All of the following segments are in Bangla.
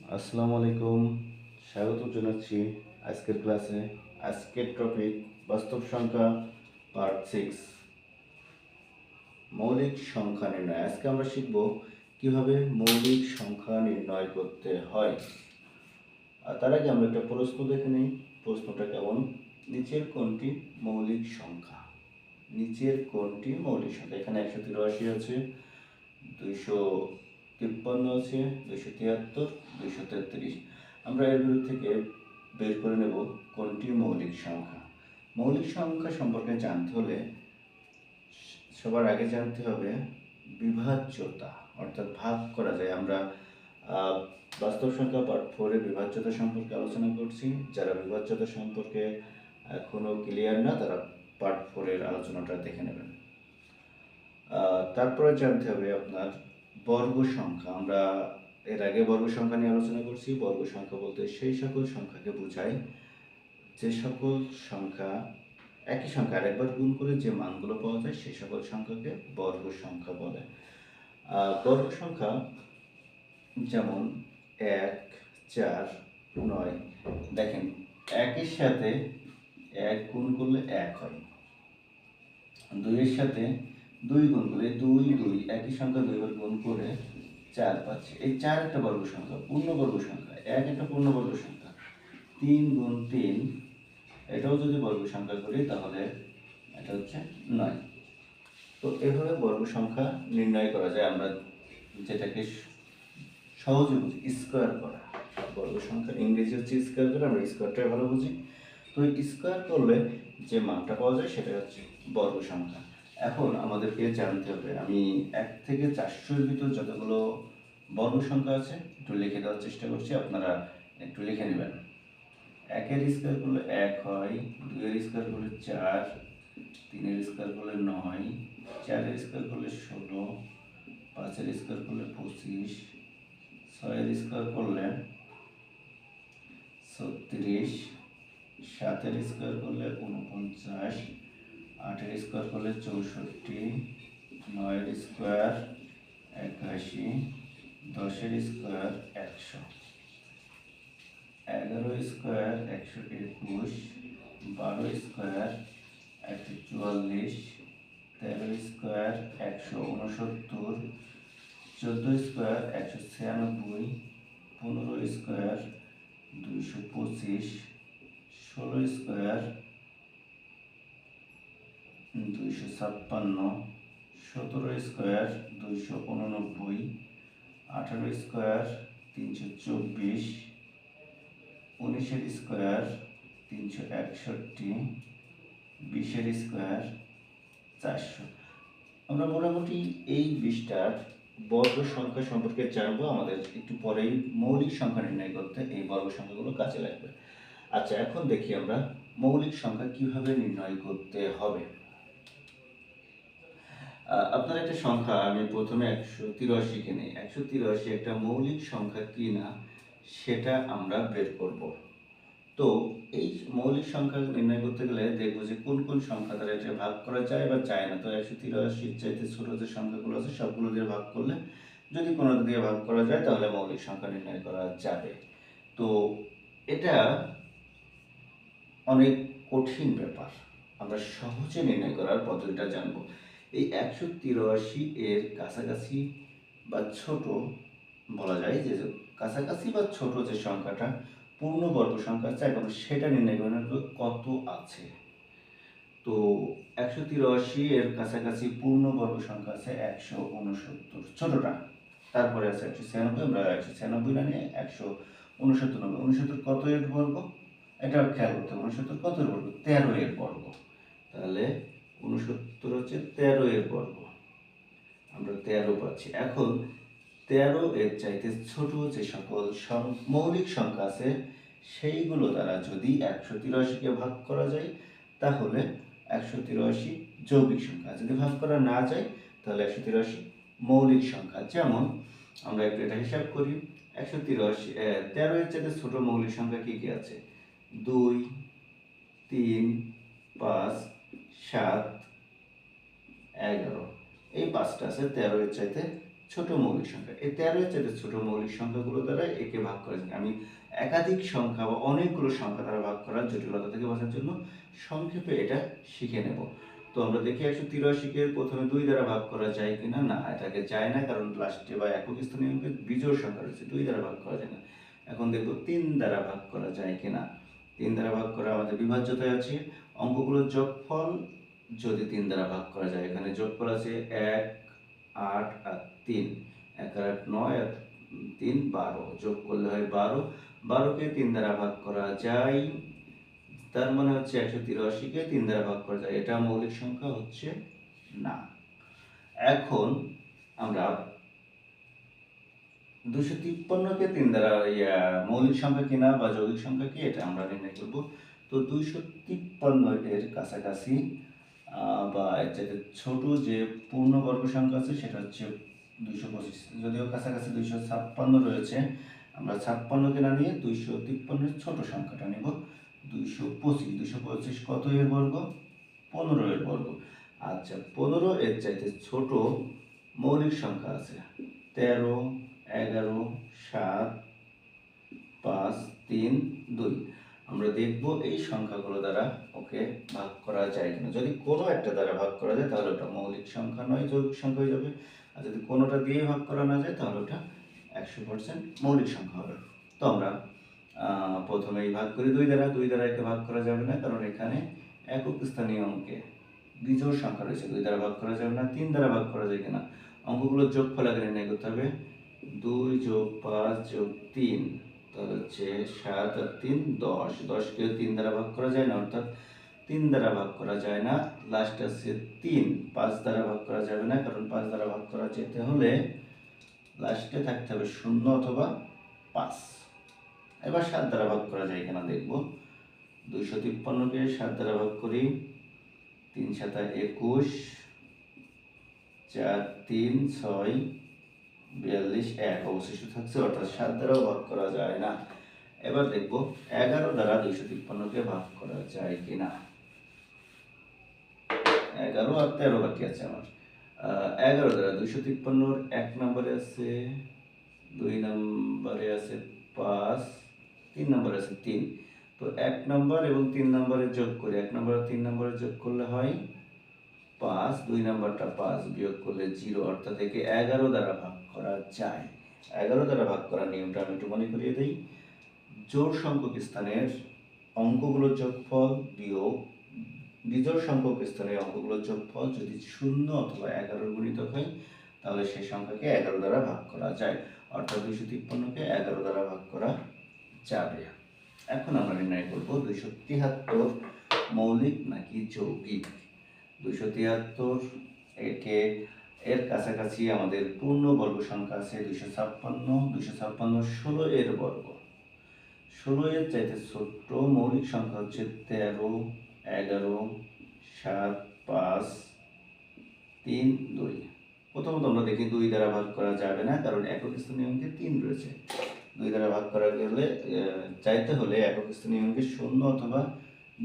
আসসালামু আলাইকুম, স্বাগত জানাচ্ছি আজকের ক্লাসে। আজকের টপিক বাস্তব সংখ্যা পার্ট সিক্স মৌলিক সংখ্যা নির্ণয়। আজকে আমরা শিখব কীভাবে মৌলিক সংখ্যা নির্ণয় করতে হয়। আর তার আগে আমরা একটা প্রশ্ন দেখে নিই। প্রশ্নটা কেমন? নিচের কোনটি মৌলিক সংখ্যা? নিচের কোনটি মৌলিক সংখ্যা? এখানে একশো তিরাশি আছে, দুইশো তিপ্পান্ন আছে, দুইশো তিয়াত্তর, দুইশো তেত্রিশ। আমরা এর থেকে বের করে নেব কোনটি মৌলিক সংখ্যা। মৌলিক সংখ্যা সম্পর্কে জানতে হলে সবার আগে জানতে হবে বিভাজ্যতা, অর্থাৎ ভাগ করা যায়। আমরা বাস্তব সংখ্যা পার্ট ফোরে বিভাজ্যতা সম্পর্কে আলোচনা করছি। যারা বিভাজ্যতা সম্পর্কে এখনও ক্লিয়ার না, তারা পার্ট ফোরের আলোচনাটা দেখে নেবেন। তারপরে জানতে হবে আপনার বর্গ সংখ্যা আমরা এর আগে বর্গ সংখ্যা নিয়ে আলোচনা করছি। বর্গ সংখ্যা বলতে সেই সকল সংখ্যাকে বোঝায়। যে সকল সংখ্যা একই সংখ্যা আরেকবার গুণ করে যে মানগুলো পাওয়া যায় সেই সকল সংখ্যাকে বর্গ সংখ্যা বলে। বর্গ সংখ্যা যেমন এক, চার, নয়, দেখেন একের সাথে এক গুণ করলে এক হয়। দুইয়ের সাথে দুই গুণ করলে দুই দুই, একই সংখ্যা দুইবার গুণ করে চার পাচ্ছে এই চার একটা বর্গ সংখ্যা পূর্ণবর্গ সংখ্যা, এক একটা পূর্ণবর্গ সংখ্যা। তিন গুণ তিন, এটাও যদি বর্গ সংখ্যা করি তাহলে এটা হচ্ছে নয়। তো এভাবে বর্গ সংখ্যা নির্ণয় করা যায়, আমরা যেটাকে সহজে বুঝি স্কোয়ার করা। বর্গ সংখ্যা ইংরেজি হচ্ছে স্কোয়ার করে আমরা স্কোয়ারটাই ভালো বুঝি। তো স্কোয়ার করলে যে মানটা পাওয়া যায় সেটা হচ্ছে বর্গ সংখ্যা। এখন আমাদেরকে জানতে হবে। আমি এক থেকে চারশোর ভিতর যতগুলো বর্গ সংখ্যা আছে, একটু লিখে দেওয়ার চেষ্টা করছি, আপনারা একটু লিখে নেবেন। একের স্কোয়ার করলে এক হয়, দুইয়ের স্কোয়ার করলে চার, তিনের স্কোয়ার করলে নয়, চারের স্কোয়ার করলে ষোলো, পাঁচের স্কোয়ার করলে পঁচিশ, ছয়ের স্কোয়ার করলে ছত্রিশ, সাতের স্কোয়ার করলে উনপঞ্চাশ স্কোয়ার করলে চৌষট্টি, নয়ের স্কোয়ার একাশি, দশের স্কোয়ার একশো। এগারো স্কোয়ার একশো একুশ, বারো স্কোয়ার একশো চুয়াল্লিশ, তেরো স্কোয়ার একশো উনসত্তর চোদ্দ স্কোয়ার একশো ছিয়ানব্বই, পনেরো স্কোয়ার দুইশো পঁচিশ, ষোলো স্কোয়ার দুইশো ছাপ্পান্ন, সতেরো স্কোয়ার দুইশো উননব্বই, আঠারো স্কোয়ার তিনশো চব্বিশ, উনিশের স্কোয়ার তিনশো একষট্টি, বিশের স্কোয়ার চারশো। আমরা মোটামুটি এই বিশটার বর্গ সংখ্যা সম্পর্কে জানব। আমাদের একটু পরেই মৌলিক সংখ্যা নির্ণয় করতে এই বর্গ সংখ্যাগুলো কাজে লাগবে। আচ্ছা এখন দেখি আমরা মৌলিক সংখ্যা কীভাবে নির্ণয় করতে হবে। আপনার একটা সংখ্যা, আমি প্রথমে একশো তিরাশিকে নিই। একশো তিরাশি একটা মৌলিক সংখ্যা কি না, সেটা আমরা বের করব। তো এই মৌলিক সংখ্যা নির্ণয় করতে গেলে দেখব যে কোন কোন সংখ্যা দ্বারা এটা ভাগ করা যায় বা যায় না। তো একশো তিরাশির চাইতে ছোট যে সংখ্যাগুলো আছে, সবগুলো দিয়ে ভাগ করলে যদি কোনো দিয়ে ভাগ করা যায়, তাহলে মৌলিক সংখ্যা নির্ণয় করা যাবে। তো এটা অনেক কঠিন ব্যাপার। আমরা সহজে নির্ণয় করার পদ্ধতিটা জানব। এই একশো তিরাশি এর কাছাকাছি বা ছোট বলা যায় যে কাছাকাছি বা ছোট যে সংখ্যাটা, পূর্ণবর্গ সংখ্যা আছে, এখন সেটা নির্ণয় করার কত আছে। তো একশো তিরাশি এর কাছাকাছি পূর্ণবর্গ সংখ্যা আছে একশো উনসত্তর, ছোটটা। তারপরে আছে একশো ছিয়ানব্বই, আমরা একশো ছিয়ানব্বই না নিয়ে একশো উনসত্তর নব্বই উনসত্তর কত এর বর্গ? এটা খেয়াল করতে হবে, উনসত্তর কত এর বর্গ? তেরো এর বর্গ। তাহলে উনসত্তর হচ্ছে তেরো এর বর্গ। আমরা তেরো পাচ্ছি। এখন তেরো এর চাইতে ছোট যে সকল মৌলিক সংখ্যা আছে, সেইগুলো দ্বারা যদি একশো তিরাশিকে ভাগ করা যায়, তাহলে একশো তিরাশি যৌগিক সংখ্যা। যদি ভাগ করা না যায়, তাহলে একশো তিরাশি মৌলিক সংখ্যা। যেমন আমরা একটু এটা হিসাব করি, একশো তিরাশি তেরো এর চাইতে ছোট মৌলিক সংখ্যা কি কি আছে? দুই, তিন, পাঁচ সাত, এগারো। এই পাঁচটা আছে, তেরো এর চাইতে ছোট মৌলিক সংখ্যা। এই তেরোর চাইতে ছোট মৌলিক সংখ্যাগুলো দ্বারা একে ভাগ করা যায়। আমি একাধিক সংখ্যা বা অনেকগুলো সংখ্যা দ্বারা ভাগ করার জটিলতা থেকে বাঁচার জন্য সংক্ষেপে এটা শিখে নেব। তো আমরা দেখি একশো তিরাশিকে প্রথমে দুই দ্বারা ভাগ করা যায় কিনা? না, এটাকে যায় না, কারণ লাস্টে বা একক স্থানীয় বিজোড় সংখ্যা রয়েছে, দুই দ্বারা ভাগ করা যায় না। এখন দেখব তিন দ্বারা ভাগ করা যায় কিনা? তিন দ্বারা ভাগ করা আমাদের বিভাজ্যতায় আছে। অঙ্কগুলোর যোগফল যদি তিন দ্বারা ভাগ করা যায়, এখানে যোগফল আছে এক, আট আর তিন। এক আর আট নয় আর তিন বারো। যোগ করলে হয় বারো। বারোকে তিন দ্বারা ভাগ করা যায়, তার মানে হচ্ছে একশো তিরাশিকে তিন দ্বারা ভাগ করা যায়। এটা মৌলিক সংখ্যা হচ্ছে না। এখন আমরা দুশো তিপ্পান্নকে তিন দ্বারা মৌলিক সংখ্যা কিনা বা যৌগিক সংখ্যা কি, এটা আমরা নির্ণয় করব। তো দুইশো তিপ্পান্ন এর কাছাকাছি বা চাইতে ছোট যে পূর্ণবর্গ সংখ্যা আছে সেটা হচ্ছে দুইশো পঁচিশ। যদিও কাছাকাছি দুইশো ছাপ্পান্ন রয়েছে, আমরা ছাপ্পান্নকে না নিয়ে দুইশো তিপ্পান্নের ছোট সংখ্যাটা নেব। দুইশো পঁচিশ দুইশো পঁচিশ কত এর বর্গ? পনেরো এর বর্গ। আচ্ছা পনেরো এর চাইতে ছোট মৌলিক সংখ্যা আছে। তেরো, এগারো, সাত, পাঁচ, তিন, দুই। আমরা দেখব এই সংখ্যাগুলো দ্বারা ওকে ভাগ করা যায় কিনা। যদি কোনো একটা দ্বারা ভাগ করা যায়, তাহলে ওটা মৌলিক সংখ্যা নয়, যৌগিক সংখ্যা হয়ে যাবে। আর যদি কোনোটা দিয়ে ভাগ করা না যায়, তাহলে ওটা একশো পার্সেন্ট মৌলিক সংখ্যা হবে। তো আমরা প্রথমেই ভাগ করি দুই দ্বারা। দুই দ্বারা একে ভাগ করা যাবে না, কারণ এখানে একক স্থানীয় অঙ্কে বিজোড় সংখ্যা রয়েছে। দুই দ্বারা ভাগ করা যাবে না, তিন দ্বারা ভাগ করা যায় কিনা? অঙ্কগুলোর যোগফল আগে নির্ণয় করতে হবে। দুই যোগ পাঁচ যোগ তিন। তাহলে হচ্ছে সাত আর তিন, দশ। দশকে তিন দ্বারা ভাগ করা যায় না, অর্থাৎ তিন দ্বারা ভাগ করা যায় না। লাস্ট আছে তিন, পাঁচ দ্বারা ভাগ করা যাবে না, কারণ পাঁচ দ্বারা ভাগ করা যেতে হলে লাস্টে থাকতে হবে শূন্য অথবা পাঁচ। এবার সাত দ্বারা ভাগ করা যায় কিনা দেখব? দুইশো তিপ্পান্নকে সাত দ্বারা ভাগ করি, তিন সাতা একুশ, চার, তিন, ছয় বিয়াল্লিশ, এক অবশিষ্ট থাকছে, অর্থাৎ সাত দ্বারাও ভাগ করা যায় না। এবার দেখব এগারো দ্বারা দুইশো তিপ্পান্নকে ভাগ করা যায় কিনা। এগারো আর তেরো বাকি আছে আমার। এগারো দ্বারা দুইশো তিপ্পান্নর এক নম্বরে আছে, দুই নম্বরে আছে পাঁচ, তিন নম্বরে আছে তিন। তো এক নম্বর এবং তিন নম্বরে যোগ করি। এক নম্বর তিন নম্বরে যোগ করলে হয় পাঁচ, দুই নাম্বারটা পাঁচ বিয়োগ করলে জিরো, অর্থাৎ একে এগারো দ্বারা ভাগ করা যায়। এগারো দ্বারা ভাগ করার নিয়মটা আমি একটু মনে করিয়ে দিই। জোড় সংখ্যক স্থানের অঙ্কগুলোর যোগফল বিয়োগ বিজোড় সংখ্যক স্থানের অঙ্কগুলোর যোগফল যদি শূন্য অথবা এগারোর গুণিতক হয়, তাহলে সেই সংখ্যাকে এগারো দ্বারা ভাগ করা যায়। অর্থাৎ দুইশো তিপ্পান্নকে এগারো দ্বারা ভাগ করা যাবে। এখন আমরা নির্ণয় করব দুইশো তিয়াত্তর মৌলিক নাকি যৌগিক। দুইশো তিয়াত্তর, একে এর কাছাকাছি আমাদের পূর্ণ বর্গ সংখ্যা আছে দুইশো ছাপ্পান্ন দুইশো ছাপ্পান্ন ষোলো এর বর্গ। ষোলো এর চাইতে ছোট্ট মৌলিক সংখ্যা হচ্ছে তেরো, এগারো, সাত, পাঁচ, তিন, দুই। প্রথমত আমরা দেখি দুই দ্বারা ভাগ করা যাবে না, কারণ একক স্থানীয় অঙ্কে তিন রয়েছে। দুই দ্বারা ভাগ করা গেলে চাইতে হলে একক স্থানীয় অঙ্কে শূন্য অথবা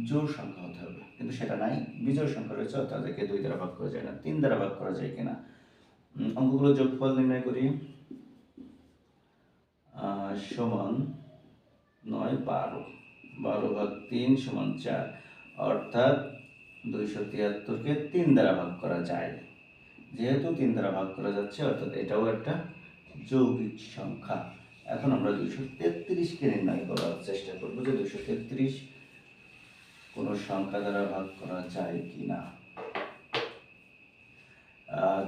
জোড় সংখ্যা হতে হবে। কিন্তু সেটা নাই, বিজোড় সংখ্যা রয়েছে, অর্থাৎ একে দুই দ্বারা ভাগ করা যায় না, তিন দ্বারা ভাগ করা যায় কিনা। অঙ্কগুলো যোগফল নির্ণয় করি। সমান নয়, বারো। বারো ভাগ তিন সমান চার। অর্থাৎ দুইশো তিয়াত্তরকে তিন দ্বারা ভাগ করা যায়। যেহেতু তিন দ্বারা ভাগ করা যাচ্ছে, অর্থাৎ এটাও একটা যৌগিক সংখ্যা। এখন আমরা দুইশো তেত্রিশকে নির্ণয় করার চেষ্টা করব যে দুইশো তেত্রিশ কোনো সংখ্যা দ্বারা ভাগ করা যায় কি না?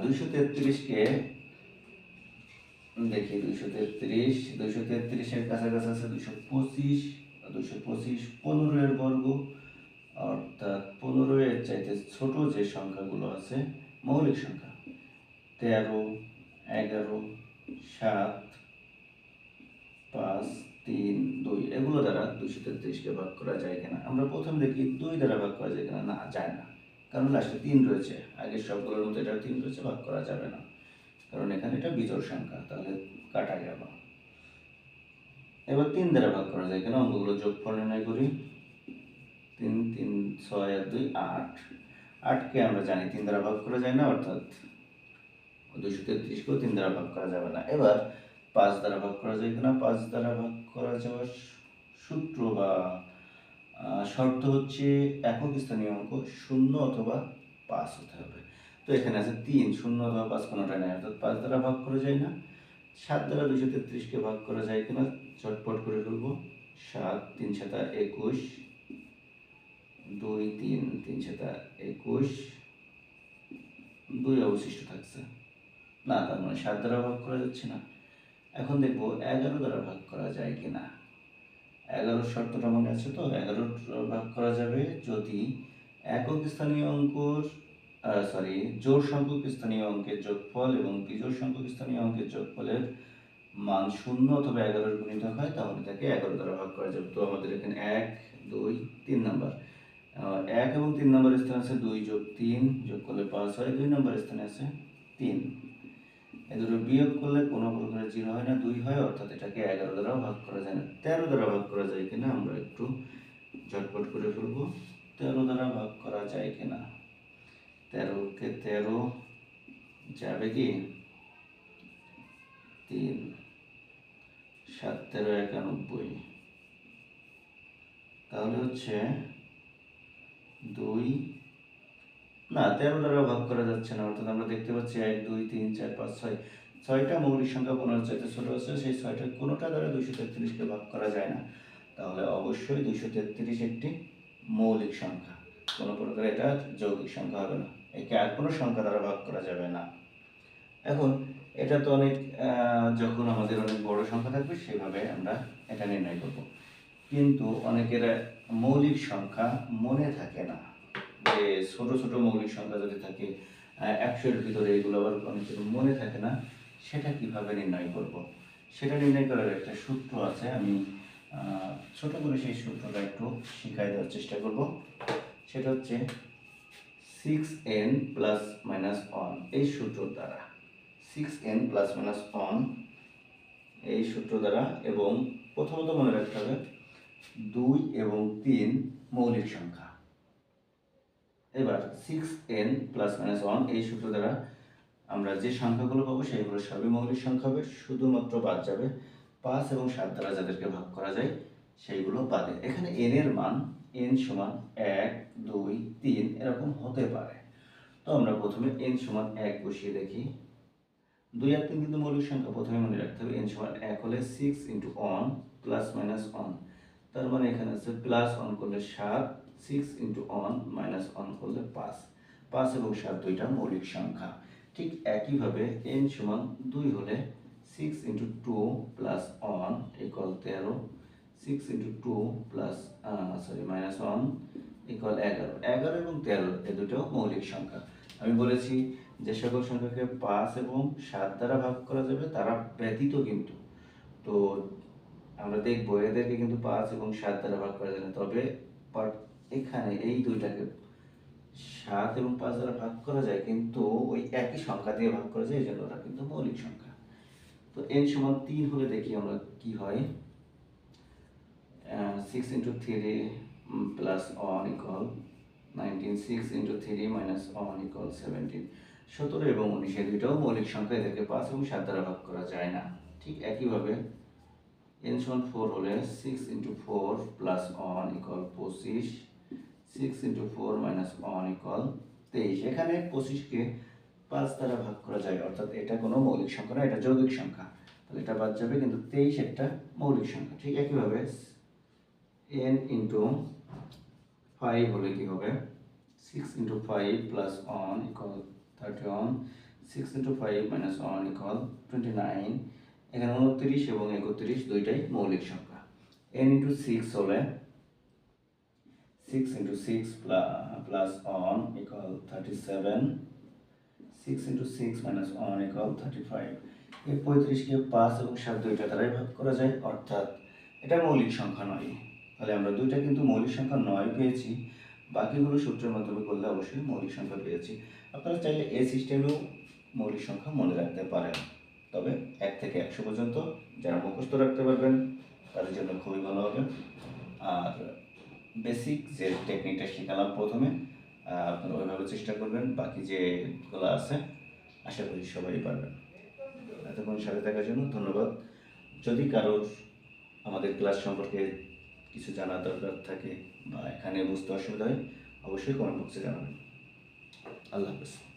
দুইশো তেত্রিশকে দেখি, দুইশো তেত্রিশ, দুইশো তেত্রিশের কাছাকাছি আছে দুইশো পঁচিশ দুইশো পঁচিশ পনেরো এর বর্গ, অর্থাৎ পনেরো এর চাইতে ছোট যে সংখ্যাগুলো আছে, মৌলিক সংখ্যা, তেরো, এগারো, সাত তিন, দুই, এগুলো দ্বারা দুইশো তেত্রিশকে ভাগ করা যায় কিনা? আমরা প্রথম দেখি দুই দ্বারা ভাগ করা যায় কিনা? না, যায় না। কারণ লাস্টে তিন রয়েছে। আগের সবগুলোর মধ্যে এটা তিন রয়েছে, ভাগ করা যাবে না। কারণ এখানে এটা বিজোড় সংখ্যা, তাহলে কাটা গেল। এবার তিন দ্বারা ভাগ করা যায় কেন? অঙ্কগুলো যোগফল নির্ণয় করি। তিন তিন, ছয় আর দুই, আট। আটকে আমরা জানি তিন দ্বারা ভাগ করা যায় না, অর্থাৎ দুইশো তেত্রিশকেও তিন দ্বারা ভাগ করা যাবে না। এবার পাঁচ দ্বারা ভাগ করা যায় কিনা? পাঁচ দ্বারা ভাগ করা যাওয়ার সূত্র বা শর্ত হচ্ছে একক স্থানীয় অঙ্ক শূন্য অথবা পাঁচ হতে হবে। তো এখানে আছে তিন, শূন্য অথবা পাঁচ কোনোটা নেই, অর্থাৎ পাঁচ দ্বারা ভাগ করা যায় না। সাত দ্বারা দুশো তেত্রিশকে ভাগ করা যায় কিনা? চটপট করে ফেলব সাত, তিন সাতা একুশ, দুই, তিন তিন সাতা একুশ, দুই অবশিষ্ট থাকছে। না, তার মানে সাত দ্বারা ভাগ করা যাচ্ছে না। এখন দেখব এগারো দ্বারা ভাগ করা যায় কিনা। এগারোর শর্তটা মনে আছে তো? এগারো ভাগ করা যাবে যদি একক স্থানীয় অঙ্কর সরি জোর সংখ্যক স্থানীয় অঙ্কের যোগফল এবং বিজোড় সংখ্যক স্থানীয় অঙ্কের যোগফলের মান শূন্য অথবা এগারোর গুণিতক হয়, তাহলে তাকে এগারো দ্বারা ভাগ করা যাবে। তো আমাদের এখানে এক, দুই, তিন নাম্বার। এক এবং তিন নম্বর স্থানে আছে দুই যোগ তিন, যোগ করলে পাঁচ হয়। দুই নম্বর স্থানে আছে তিন। এ দুটো বিয়োগ করলে কোনো প্রকার জিরো হয় না, দুই হয়, অর্থাৎ এটাকে এগারো দ্বারা ভাগ করা যায় না। তেরো দ্বারা ভাগ করা যায় কিনা আমরা একটু ঝটপট করে ফেলব তেরো দ্বারা ভাগ করা যায় কিনা? তেরোকে তেরো যাবে কি? তিন, সাত, তেরো, একানব্বই। তাহলে হচ্ছে দুই না তেরো দ্বারা ভাগ করা যাচ্ছে না। অর্থাৎ আমরা দেখতে পাচ্ছি এক, দুই, তিন, চার, পাঁচ, ছয়। ছয়টা মৌলিক সংখ্যা পনেরো চাইতে ছোট আছে, সেই ছয়টা কোনোটা দ্বারা দুইশো তেত্রিশকে ভাগ করা যায় না। তাহলে অবশ্যই দুশো তেত্রিশ একটি মৌলিক সংখ্যা। কোনো প্রকার এটা যৌগিক সংখ্যা হবে না। একে আর কোনো সংখ্যা দ্বারা ভাগ করা যাবে না। এখন, এটা তো অনেক যখন আমাদের অনেক বড় সংখ্যা থাকবে, সেভাবে আমরা এটা নির্ণয় করব। কিন্তু অনেকের মৌলিক সংখ্যা মনে থাকে না। যে ছোট ছোট মৌলিক সংখ্যা যদি থাকে একশোর ভিতরে এগুলো আবার অনেকের মনে থাকে না, সেটা কীভাবে নির্ণয় করব? সেটা নির্ণয় করার একটা সূত্র আছে, আমি ছোট করে সেই সূত্রটা একটু শিখাই দেওয়ার চেষ্টা করব। সেটা হচ্ছে six N plus minus one এই সূত্র দ্বারা। Six N plus minus one এই সূত্র দ্বারা এবং প্রথমত মনে রাখতে হবে, দুই এবং তিন মৌলিক সংখ্যা। এবার six N plus minus one এই সূত্র দ্বারা আমরা যে সংখ্যাগুলো পাবো সেইগুলো সবই মৌলিক সংখ্যা হবে, শুধুমাত্র বাদ যাবে পাঁচ এবং সাত দ্বারা যাদেরকে ভাগ করা যায় সেইগুলো বাদে। এখানে এন এর মান এন সমান এক, দুই, তিন এরকম হতে পারে। তো আমরা প্রথমে এন সমান এক বসিয়ে দেখি। দুই আর তিন কিন্তু মৌলিক সংখ্যা, প্রথমে মনে রাখতে হবে এন সমান এক হলে six into one plus minus one তার মানে এখানে আছে প্লাস ওয়ান করলে সাত six into one minus one করলে পাঁচ পাঁচ এবং সাত দুইটা মৌলিক সংখ্যা। ঠিক একইভাবে এন সমান দুই হলে six into two plus one equal তেরো six into two plus sorry minus one equal এগারো। এগারো এবং তেরো এ দুটো মৌলিক সংখ্যা। আমি বলেছি যে সকল সংখ্যাকে পাঁচ এবং সাত দ্বারা ভাগ করা যাবে, তারা ব্যতীত কিন্তু। তো আমরা দেখব এদেরকে কিন্তু পাঁচ এবং সাত দ্বারা ভাগ করা না। তবে এখানে এই দুইটাকে সাত এবং পাঁচ দ্বারা ভাগ করা যায়, কিন্তু ওই একই সংখ্যা দিয়ে ভাগ করা যায়, এই জন্য ওরা কিন্তু মৌলিক সংখ্যা। তো এন সমান তিন হলে দেখি আমরা কি হয়। Six into three plus one equal nineteen six into three minus one equal seventeen সতেরো এবং উনিশ দুইটাও মৌলিক সংখ্যা, এদেরকে পাঁচ এবং সাত দ্বারা ভাগ করা যায় না। ঠিক একইভাবে এন সমান ফোর হলে six into four plus one equal পঁচিশ। Six into four minus one equal তেইশ। এখানে পঁচিশকে পাঁচ দ্বারা ভাগ করা যায়, অর্থাৎ এটা কোনো মৌলিক সংখ্যা না, এটা যৌগিক সংখ্যা। তাহলে এটা বাদ যাবে, কিন্তু তেইশ একটা মৌলিক সংখ্যা, ঠিক একইভাবে এন ইন্টু ফাইভ হলে কি হবে? Six into five plus one equal thirty one six into five minus one equal twenty nine এখানে উনত্রিশ এবং একত্রিশ দুইটাই মৌলিক সংখ্যা। এন ইন্টু সিক্স হলে six into six plus one equal thirty seven six into six minus one equal thirty five এই পঁয়ত্রিশকে পাঁচ এবং সাত দুইটা দ্বারাই ভাগ করা যায়, অর্থাৎ এটা মৌলিক সংখ্যা নয়। তাহলে আমরা দুইটা কিন্তু মৌলিক সংখ্যা নয় পেয়েছি। বাকিগুলো সূত্রের মাধ্যমে করলে অবশ্যই মৌলিক সংখ্যা পেয়েছি। আপনারা চাইলে এই সিস্টেমেও মৌলিক সংখ্যা মনে রাখতে পারেন। তবে এক থেকে একশো পর্যন্ত যারা মুখস্থ রাখতে পারবেন, তাদের জন্য খুবই ভালো হবে। আর বেসিক যে টেকনিকটা শেখালাম প্রথমে আপনারা ওইভাবে চেষ্টা করবেন, বাকি যে যেগুলো আছে, আশা করি সবাই পারবেন। এতক্ষণ সাথে থাকার জন্য ধন্যবাদ। যদি কারোর আমাদের ক্লাস সম্পর্কে কিছু জানার দরকার থাকে বা এখানে বুঝতে অসুবিধা হয়, অবশ্যই কমেন্ট বক্সে জানাবেন। আল্লাহ হাফেজ।